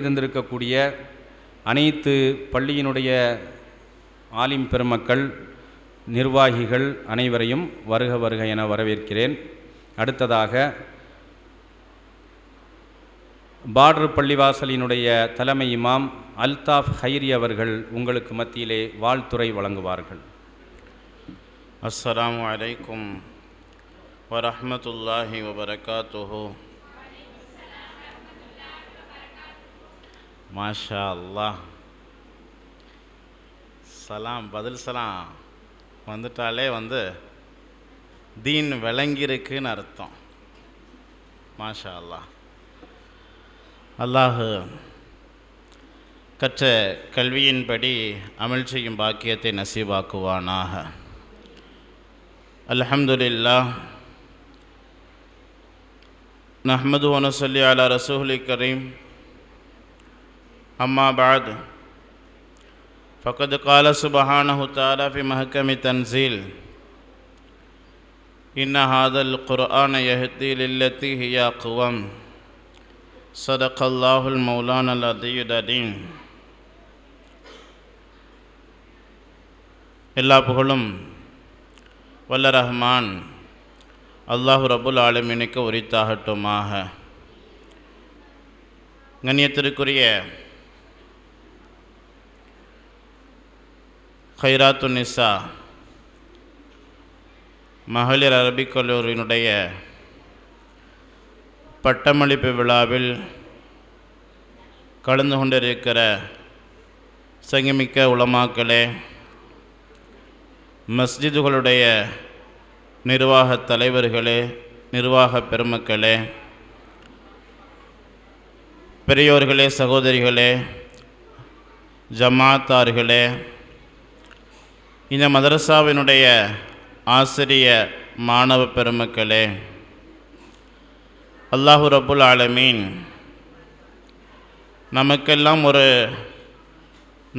இருந்திருக்கக்கூடிய அனைத்து பள்ளியினுடைய ஆலிம் பெருமக்கள் நிர்வாகிகள் அனைவரையும் வருக வருக என வரவேற்கிறேன். அடுத்ததாக பாட்ரு பள்ளிவாசலினுடைய தலைமை இமாம் அல்தாஃப் ஹைரி அவர்கள் உங்களுக்கு மத்தியிலே வாழ்த்துறை வழங்குவார்கள். அஸ்ஸலாமு அலைக்கும் வரமத்துல்லாஹி வபரகாத்துஹூ. மாஷா அல்லா சலாம் பதில் சலாம். வந்துட்டாலே வந்து தீன் விளங்கியிருக்குன்னு அர்த்தம். மாஷா அல்லா அல்லாஹு கற்ற கல்வியின்படி அமல் செய்யும் பாக்கியத்தை நசீவாக்குவானாக அல்ஹம்துலில்லா நஹமது ஒனசல்லி அலா ரசூலி கரீம். أما بعد فقد قال سبحانه تعالى في محكم تنزيل إن هذا القرآن يهدي للتي هي أقوم صدق الله المولانا العلي العظيم எல்லா புகழும் வல்ல ரஹ்மான் அல்லாஹு ரபுல் ஆலமீனுக்கு உரித்தாகட்டுமாக கண்ணியத்திற்குரிய ஹைராத்து நிசா. மகளிர் அரபிக் கல்லூரியினுடைய பட்டமளிப்பு விழாவில் கலந்து கொண்டிருக்கிற சங்கமிக்க உலமாக்களே மஸ்ஜிதுகளுடைய நிர்வாகத் தலைவர்களே நிர்வாக பெருமக்களே பெரியோர்களே சகோதரிகளே ஜமாத்தார்களே இந்த மதரசாவினுடைய ஆசிரிய மாணவ பெருமக்களே அல்லாஹு ரபுல் ஆலமீன் நமக்கெல்லாம் ஒரு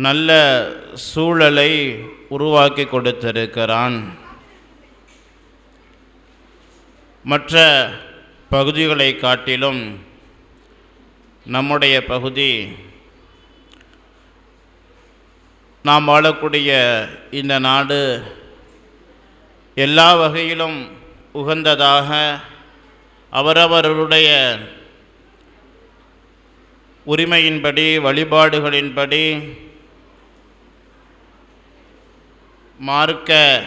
நல்ல சூழலை உருவாக்கி கொடுத்திருக்கிறான். மற்ற பகுதிகளை காட்டிலும் நம்முடைய பகுதி நாம் வாழக்கூடிய இந்த நாடு எல்லா வகையிலும் உகந்ததாக அவரவர்களுடைய உரிமையின்படி வழிபாடுகளின்படி மார்க்க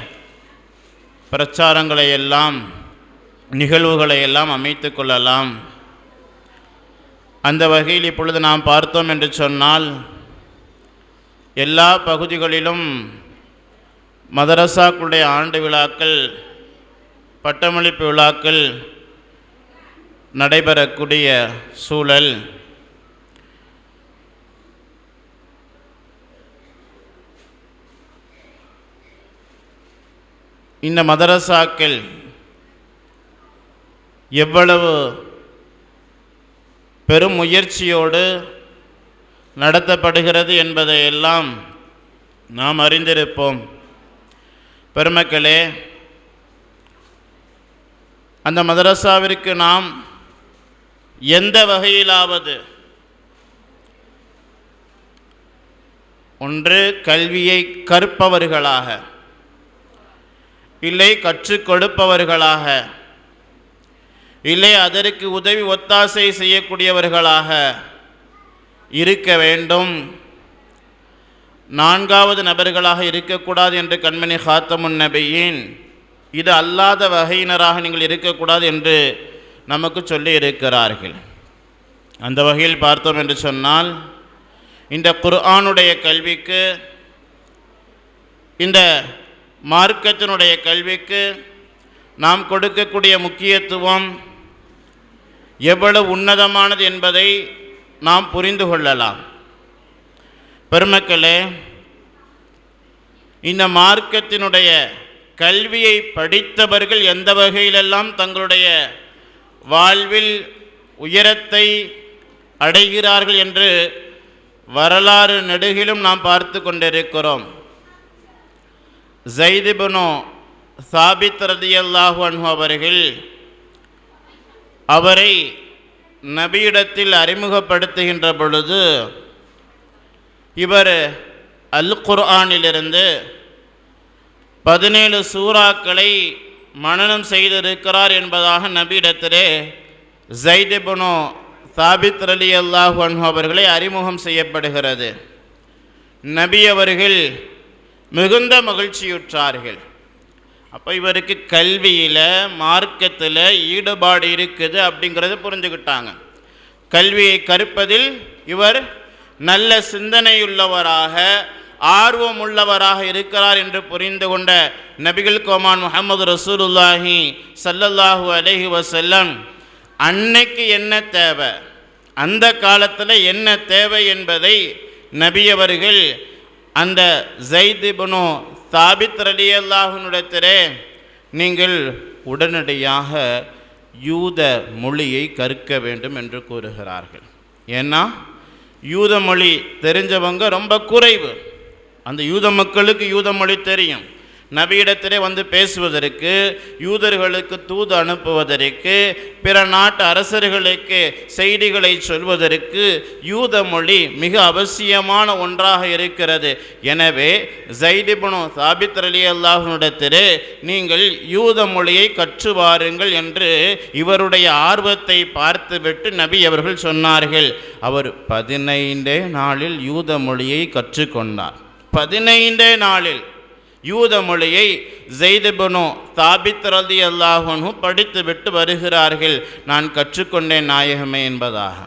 பிரச்சாரங்களை எல்லாம் நிகழ்வுகளை எல்லாம் அமைத்து கொள்ளலாம். அந்த வகையில் இப்பொழுது நாம் பார்த்தோம் என்று சொன்னால் எல்லா பகுதிகளிலும் மதரசாக்களுடைய ஆண்டு விழாக்கள் பட்டமளிப்பு விழாக்கள் நடைபெறக்கூடிய சூழல். இந்த மதரசாக்கள் எவ்வளவு பெரும் முயற்சியோடு நடத்தப்படுகிறது என்பதை எல்லாம் நாம் அறிந்திருப்போம். பெருமக்களே அந்த மதரசாவிற்கு நாம் எந்த வகையிலாவது ஒன்று கல்வியை கற்பவர்களாக இல்லை கற்றுக் கொடுப்பவர்களாக இல்லை அதற்கு உதவி ஒத்தாசை செய்யக்கூடியவர்களாக இருக்க வேண்டும். நான்காவது நபர்களாக இருக்கக்கூடாது என்று கண்மணி ஹாத்தமுன் நபியின். இது அல்லாத வகையினராக நீங்கள் இருக்கக்கூடாது என்று நமக்கு சொல்லி இருக்கிறார்கள். அந்த வகையில் பார்த்தோம் என்று சொன்னால் இந்த குர்ஆனுடைய கல்விக்கு இந்த மார்க்கத்தினுடைய கல்விக்கு நாம் கொடுக்கக்கூடிய முக்கியத்துவம் எவ்வளவு உன்னதமானது என்பதை நாம் புரிந்து கொள்ளலாம். பெருமக்களே இந்த மார்க்கத்தினுடைய கல்வியை படித்தவர்கள் எந்த வகையிலெல்லாம் தங்களுடைய வாழ்வில் உயரத்தை அடைகிறார்கள் என்று வரலாறு நெடுகிலும் நாம் பார்த்து கொண்டிருக்கிறோம். ஜைதிபனோ சாபித் ரதியல்லாஹு அன்ஹு அவர்கள் அவரை நபியிடத்தில் அறிமுகப்படுத்துகின்ற பொழுது இவர் அல் குர்ஆனிலிருந்து பதினேழு சூறாக்களை மனனம் செய்திருக்கிறார் என்பதாக நபியிடத்திலே ஜைதபுனோ சாபித் அலி அல்லாஹ் அவர்களை அறிமுகம் செய்யப்படுகிறது. நபி அவர்கள் மிகுந்த மகிழ்ச்சியுற்றார்கள். அப்போ இவருக்கு கல்வியில் மார்க்கத்தில் ஈடுபாடு இருக்குது அப்படிங்கிறத புரிஞ்சுக்கிட்டாங்க. கல்வியை கற்பதில் இவர் நல்ல சிந்தனையுள்ளவராக ஆர்வம் உள்ளவராக இருக்கிறார் என்று புரிந்து கொண்ட நபிகள் கோமான் முகமது ரசூலுல்லாஹி சல்லல்லாஹு அலஹி வசல்லம் அன்னைக்கு என்ன தேவை? அந்த காலத்தில் என்ன தேவை என்பதை நபியவர்கள் அந்த ஜெய்திபனு தாபித் ரலி அல்லாஹுனிடத்திலே நீங்கள் உடனடியாக யூத மொழியை கற்க வேண்டும் என்று கூறுகிறார்கள். ஏன்னா யூத மொழி தெரிஞ்சவங்க ரொம்ப குறைவு. அந்த யூத மக்களுக்கு யூத மொழி தெரியும். நபியிடத்திலே வந்து பேசுவதற்கு யூதர்களுக்கு தூது அனுப்புவதற்கு பிற நாட்டு அரசர்களுக்கு செய்திகளை சொல்வதற்கு யூத மொழி மிக அவசியமான ஒன்றாக இருக்கிறது. எனவே ஜைடிபனு சாபித் அலி அல்லாஹனிடத்திலே நீங்கள் யூத மொழியை கற்று வாருங்கள் என்று இவருடைய ஆர்வத்தை பார்த்துவிட்டு நபி அவர்கள் சொன்னார்கள். அவர் பதினைந்தே நாளில் யூத மொழியை கற்றுக்கொண்டார். பதினைந்தே நாளில் யூத மொழியை ஜெய்தபனு தாபித் ரதி அல்லாஹனு படித்து விட்டு வருகிறார்கள். நான் கற்றுக்கொண்டேன் நாயகமே என்பதாக.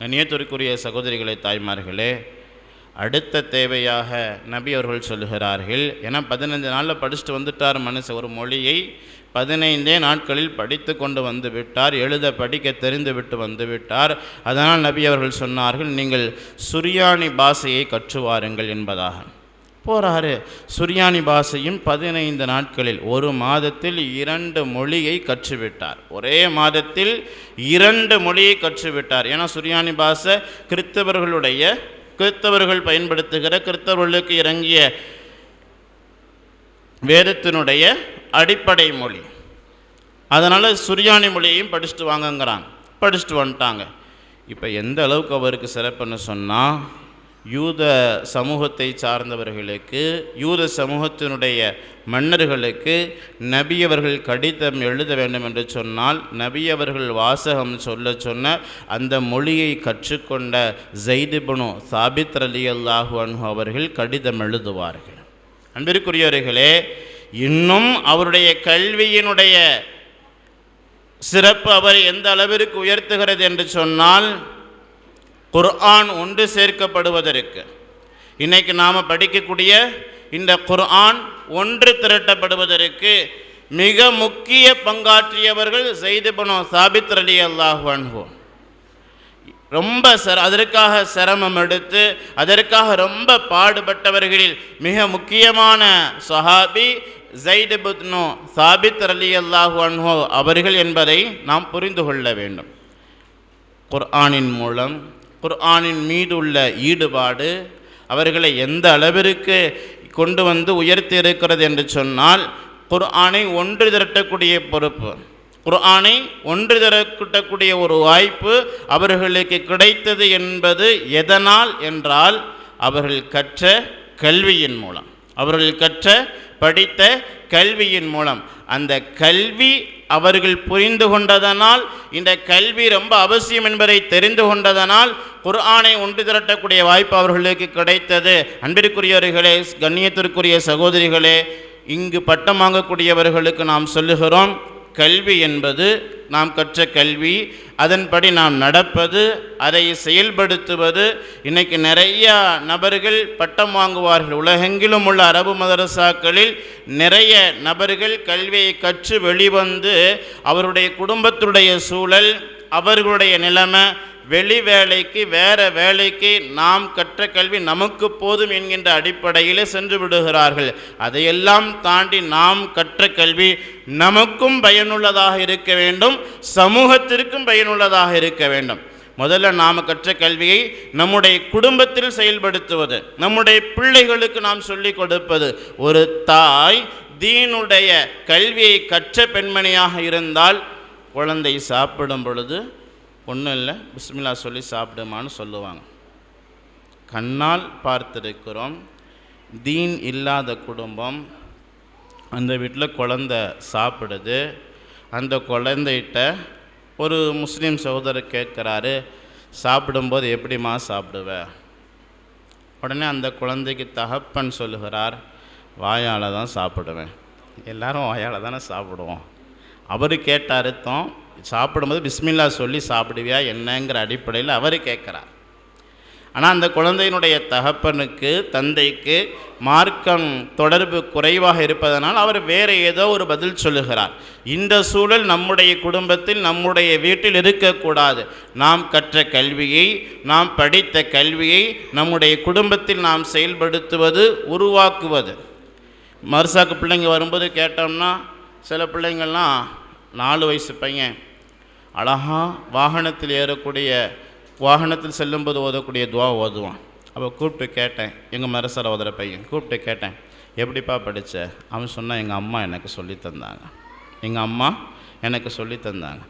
கண்ணியத்திற்குரிய சகோதரிகளை தாய்மார்களே அடுத்த தேவையாக நபி அவர்கள் சொல்லுகிறார்கள் ஏன்னா பதினைந்து நாளில் படிச்சுட்டு வந்துட்டார் மனுஷன். ஒரு மொழியை பதினைந்தே நாட்களில் படித்து கொண்டு வந்து விட்டார். எழுத படிக்க தெரிந்து விட்டு வந்து விட்டார். அதனால் நபி அவர்கள் சொன்னார்கள் நீங்கள் சுரியானி பாஷையை கற்றுவாருங்கள் என்பதாக. போறாரு. சுரியானி பாஷையும் பதினைந்து நாட்களில் ஒரு மாதத்தில் இரண்டு மொழியை கற்றுவிட்டார். ஒரே மாதத்தில் இரண்டு மொழியை கற்றுவிட்டார். ஏன்னா சுரியானி பாஷை கிறித்தவர்களுடைய கிறித்தவர்கள் பயன்படுத்துகிற கிறித்தவர்களுக்கு இறங்கிய வேதத்தினுடைய அடிப்படை மொழி. அதனால் சுரியானி மொழியையும் படிச்சுட்டு வாங்கங்கிறாங்க. படிச்சுட்டு வந்துட்டாங்க. இப்போ எந்த அளவுக்கு அவருக்கு சிறப்புன்னு சொன்னால் யூத சமூகத்தை சார்ந்தவர்களுக்கு யூத சமூகத்தினுடைய மன்னர்களுக்கு நபியவர்கள் கடிதம் எழுத வேண்டும் என்று சொன்னால் நபியவர்கள் வாசகம் சொல்ல சொன்ன அந்த மொழியை கற்றுக்கொண்ட ஜெய்திபனு சாபித் அலி அல்லாஹு அன்ஹு அவர்கள் கடிதம் எழுதுவார்கள். அன்பிற்குரியவர்களே இன்னும் அவருடைய கல்வியினுடைய சிறப்பு அவரை எந்த அளவிற்கு உயர்த்துகிறது என்று சொன்னால் குர்ஆன் ஒன்று சேர்க்கப்படுவதற்கு. இன்னைக்கு நாம் படிக்கக்கூடிய இந்த குர்ஆன் ஒன்று திரட்டப்படுவதற்கு மிக முக்கிய பங்காற்றியவர்கள் செய்துபனோ சாபித் அலி அல்லாஹு ரொம்ப சிர அதற்காக சிரமம் எடுத்து அதற்காக ரொம்ப பாடுபட்டவர்களில் மிக முக்கியமான சஹாபி ஜெய்துபுத்னோ சாபித் அலி அல்லாஹு அன்ஹோ அவர்கள் என்பதை நாம் புரிந்து கொள்ள வேண்டும். குர்ஆனின் மூலம் குர்ஆனின் மீது உள்ள ஈடுபாடு அவர்களை எந்த அளவிற்கு கொண்டு வந்து உயர்த்தி இருக்கிறது என்று சொன்னால் குர்ஆனை ஒன்று திரட்டக்கூடிய பொறுப்பு குர்ஆனை ஒன்று திரட்டக்கூடிய ஒரு வாய்ப்பு அவர்களுக்கு கிடைத்தது என்பது எதனால் என்றால் அவர்கள் கற்ற கல்வியின் மூலம் அவர்கள் கற்ற படித்த கல்வியின் மூலம். அந்த கல்வி அவர்கள் புரிந்து கொண்டதனால் இந்த கல்வி ரொம்ப அவசியம் என்பதை தெரிந்து கொண்டதனால் குர்ஆனை ஒன்று திரட்டக்கூடிய வாய்ப்பு அவர்களுக்கு கிடைத்தது. அன்பிற்குரியவர்களே கண்ணியத்திற்குரிய சகோதரிகளே இங்கு பட்டம் வாங்கக்கூடியவர்களுக்கு நாம் சொல்லுகிறோம் கல்வி என்பது நாம் கற்ற கல்வி அதன்படி நாம் நடப்பது அதை செயல்படுத்துவது. இன்றைக்கி நிறையா நபர்கள் பட்டம் வாங்குவார்கள். உலகெங்கிலும் உள்ள அரபு மதரசாக்களில் நிறைய நபர்கள் கல்வியை கற்று வெளிவந்து அவருடைய குடும்பத்துடைய சூழல் அவர்களுடைய நிலைமை வெளி வேலைக்கு வேற வேலைக்கு நாம் கற்ற கல்வி நமக்கு போதும் என்கின்ற அடிப்படையிலே சென்று விடுகிறார்கள். அதையெல்லாம் தாண்டி நாம் கற்ற கல்வி நமக்கும் பயனுள்ளதாக இருக்க வேண்டும் சமூகத்திற்கும் பயனுள்ளதாக இருக்க வேண்டும். முதல்ல நாம் கற்ற கல்வியை நம்முடைய குடும்பத்தில் செயல்படுத்துவது நம்முடைய பிள்ளைகளுக்கு நாம் சொல்லிக் கொடுப்பது. ஒரு தாய் தீனுடைய கல்வியை கற்ற பெண்மணியாக இருந்தால் குழந்தை சாப்பிடும் பொழுது ஒன்றும் இல்லை. பிஸ்மில்லா சொல்லி சாப்பிடுமான்னு சொல்லுவாங்க. கண்ணால் பார்த்திருக்கிறோம். தீன் இல்லாத குடும்பம். அந்த வீட்டில் குழந்த சாப்பிடுது. அந்த குழந்தைகிட்ட ஒரு முஸ்லீம் சகோதரர் கேட்குறாரு சாப்பிடும்போது எப்படிம்மா சாப்பிடுவ? உடனே அந்த குழந்தைக்கு தகப்பன் சொல்லுகிறார் வாயால் தான் சாப்பிடுவேன். எல்லாரும் வாயால் தானே சாப்பிடுவோம். அவர் கேட்ட அர்த்தம் சாப்பிடும்போது பிஸ்மில்லா சொல்லி சாப்பிடுவியா என்னங்கிற அடிப்படையில் அவர் கேட்குறார். ஆனால் அந்த குழந்தையினுடைய தகப்பனுக்கு தந்தைக்கு மார்க்கம் தொடர்பு குறைவாக இருப்பதனால் அவர் வேறு ஏதோ ஒரு பதில் சொல்லுகிறார். இந்த சூழல் நம்முடைய குடும்பத்தில் நம்முடைய வீட்டில் இருக்கக்கூடாது. நாம் கற்ற கல்வியை நாம் படித்த கல்வியை நம்முடைய குடும்பத்தில் நாம் செயல்படுத்துவது உருவாக்குவது. மருசாக்கு பிள்ளைங்க வரும்போது கேட்டோம்னா சில பிள்ளைங்கள்லாம் நாலு வயசு பையன். அழகா வாகனத்தில் ஏறக்கூடிய வாகனத்தில் செல்லும்போது ஓதக்கூடிய துவா ஓதுவான். அப்போ கூப்பிட்டு கேட்டேன் எங்கள் மரசர ஓதுற பையன் கூப்பிட்டு கேட்டேன் எப்படிப்பா படித்த அவன் சொன்னால் எங்கள் அம்மா எனக்கு சொல்லி தந்தாங்க. எங்கள் அம்மா எனக்கு சொல்லி தந்தாங்க.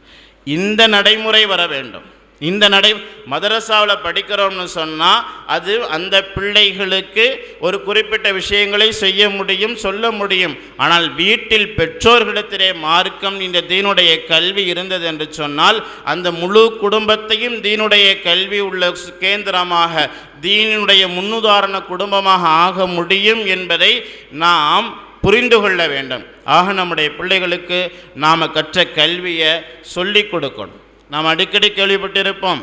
இந்த நடைமுறை வர வேண்டும். இந்த நடை மதரசாவில் படிக்கிறோம்னு சொன்னால் அது அந்த பிள்ளைகளுக்கு ஒரு குறிப்பிட்ட விஷயங்களை செய்ய முடியும் சொல்ல முடியும். ஆனால் வீட்டில் பெற்றோர்களிடத்திலே மார்க்கம் இந்த தீனுடைய கல்வி இருந்தது என்று சொன்னால் அந்த முழு குடும்பத்தையும் தீனுடைய கல்வி உள்ள கேந்திரமாக தீனுடைய முன்னுதாரண குடும்பமாக ஆக முடியும் என்பதை நாம் புரிந்து கொள்ள வேண்டும். ஆக நம்முடைய பிள்ளைகளுக்கு நாம் கற்ற கல்வியை சொல்லிக் கொடுக்கணும். நாம் அடிக்கடி கேள்விப்பட்டிருப்போம்.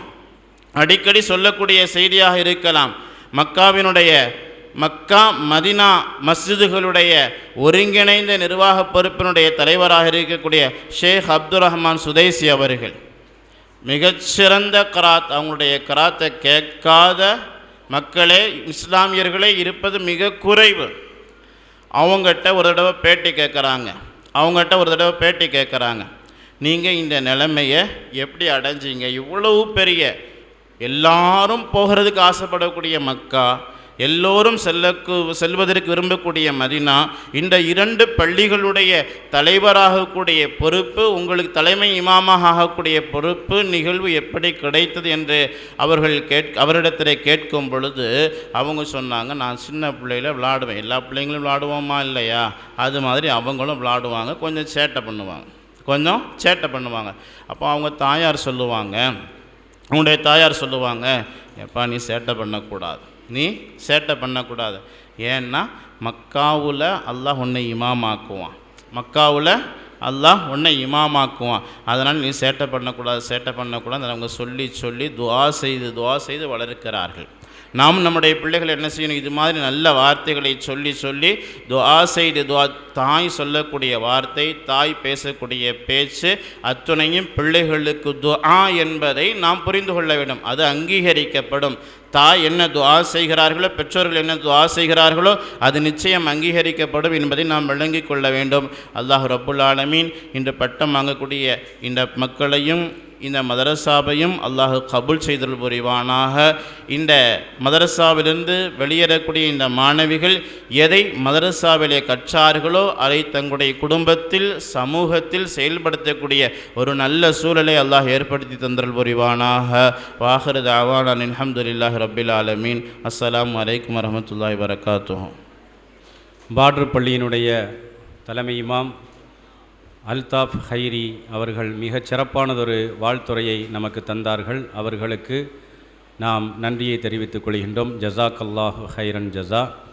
அடிக்கடி சொல்லக்கூடிய செய்தியாக இருக்கலாம். மக்காவினுடைய மக்கா மதினா மஸ்ஜிதுகளுடைய ஒருங்கிணைந்த நிர்வாக பொறுப்பினுடைய தலைவராக இருக்கக்கூடிய ஷேக் அப்துல் ரஹ்மான் சுதேசி அவர்கள். மிகச்சிறந்த கராத் அவங்களுடைய கராத்தை கேட்காத மக்களே இஸ்லாமியர்களே இருப்பது மிக குறைவு. அவங்ககிட்ட ஒரு தடவை பேட்டி கேட்குறாங்க. அவங்ககிட்ட ஒரு தடவை பேட்டி கேட்குறாங்க. நீங்கள் இந்த நிலைமையை எப்படி அடைஞ்சீங்க? இவ்வளவு பெரிய. எல்லாரும் போகிறதுக்கு ஆசைப்படக்கூடிய மக்கா எல்லோரும் செல்லக்கு செல்வதற்கு விரும்பக்கூடிய மதினா இந்த இரண்டு பள்ளிகளுடைய தலைவராகக்கூடிய பொறுப்பு உங்களுக்கு தலைமை இமாமாக ஆகக்கூடிய பொறுப்பு நிகழ்வு எப்படி கிடைத்தது என்று அவர்கள் கேட் அவரிடத்திலே கேட்கும் பொழுது அவங்க சொன்னாங்க நான் சின்ன பிள்ளைகள விளாடுவேன். எல்லா பிள்ளைங்களும் விளாடுவோமா இல்லையா? அது மாதிரி அவங்களும் விளாடுவாங்க. கொஞ்சம் சேட்டை பண்ணுவாங்க. கொஞ்சம் சேட்டை பண்ணுவாங்க. அப்போ அவங்க தாயார் சொல்லுவாங்க உன்னுடைய தாயார் சொல்லுவாங்க எப்பா நீ சேட்டை பண்ணக்கூடாது. நீ சேட்டை பண்ணக்கூடாது. ஏன்னா மக்காவில் அல்லாஹ் உன்னை இமாமாக்குவான். மக்காவில் அல்லாஹ் உன்னை இமாமாக்குவான். அதனால் நீ சேட்டை பண்ணக்கூடாது சேட்டை பண்ணக்கூடாது அவங்க சொல்லி சொல்லி துவா செய்து துவா செய்து வளர்க்கிறார்கள். நாம் நம்முடைய பிள்ளைகள் என்ன செய்யணும்? இது மாதிரி நல்ல வார்த்தைகளை சொல்லி சொல்லி துவா செய்து துவா தாய் சொல்லக்கூடிய வார்த்தை தாய் பேசக்கூடிய பேச்சு அத்துணையும் பிள்ளைகளுக்கு துஆ என்பதை நாம் புரிந்து கொள்ள வேண்டும். அது அங்கீகரிக்கப்படும். தாய் என்ன துவா செய்கிறார்களோ பெற்றோர்கள் என்ன துவா செய்கிறார்களோ அது நிச்சயம் அங்கீகரிக்கப்படும் என்பதை நாம் விளங்கிக் கொள்ள வேண்டும். அல்லாஹ் ரப்புல் ஆலமீன் இன்று பட்டம் வாங்கக்கூடிய இந்த மக்களையும் இந்த மதரசாவையும் அல்லாஹ் கபூல் செய்தல் புரிவானாக. இந்த மதரசாவிலிருந்து வெளியேறக்கூடிய இந்த மாணவிகள் எதை மதரசாவிலே கற்றார்களோ அதை தங்களுடைய குடும்பத்தில் சமூகத்தில் செயல்படுத்தக்கூடிய ஒரு நல்ல சூழலை அல்லாஹ் ஏற்படுத்தி தந்தல் புரிவானாக. வாகரது அவானான் அலமதுல்லாஹ் ரபில் ஆலமீன். அஸ்லாம் அலைக்கும் வரமத்துல்லாய் வரகாத்துஹு பார்டர் பள்ளியினுடைய தலைமை இமாம் அல்தாஃப் ஹைரி அவர்கள் மிகச் சிறப்பானதொரு வாழ்த்துறையை நமக்கு தந்தார்கள். அவர்களுக்கு நாம் நன்றியை தெரிவித்துக் கொள்கின்றோம். ஜசாக் அல்லாஹ் ஹைரன் ஜஸா.